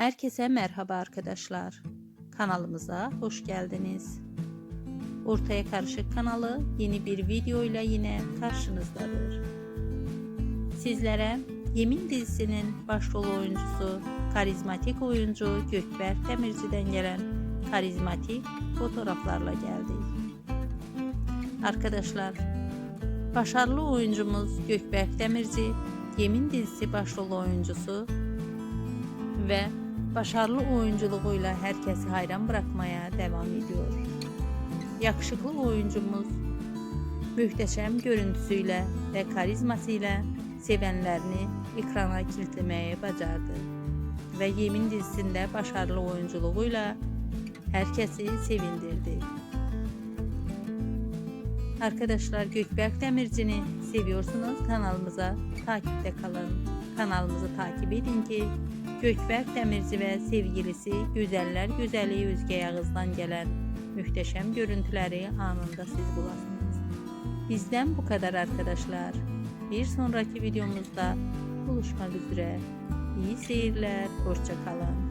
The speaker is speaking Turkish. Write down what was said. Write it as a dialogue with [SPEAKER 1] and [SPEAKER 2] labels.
[SPEAKER 1] Herkese merhaba arkadaşlar. Kanalımıza hoş geldiniz. Ortaya Karışık kanalı yeni bir video ile yine karşınızdadır. Sizlere Yemin dizisinin başrol oyuncusu, karizmatik oyuncu Gökberk Demirci'den gelen karizmatik fotoğraflarla geldik. Arkadaşlar, başarılı oyuncumuz Gökberk Demirci, Yemin dizisi başrol oyuncusu ve başarılı oyunculuğuyla herkesi hayran bırakmaya devam ediyor. Yakışıklı oyuncumuz mühteşem görüntüsüyle ve karizmasıyla sevenlerini ekrana kilitlemeye bacardı. Ve Yemin dizisinde başarılı oyunculuğuyla herkesi sevindirdi. Arkadaşlar Gökberk Demirci'ni seviyorsunuz kanalımıza takipte kalın. Kanalımızı takip edin ki Gökberk Demirci ve sevgilisi Güzeller Güzeli Özge Yağız'dan gelen muhteşem görüntüleri anında siz bulasınız. Bizden bu kadar arkadaşlar. Bir sonraki videomuzda buluşmak üzere. İyi seyirler, hoşça kalın.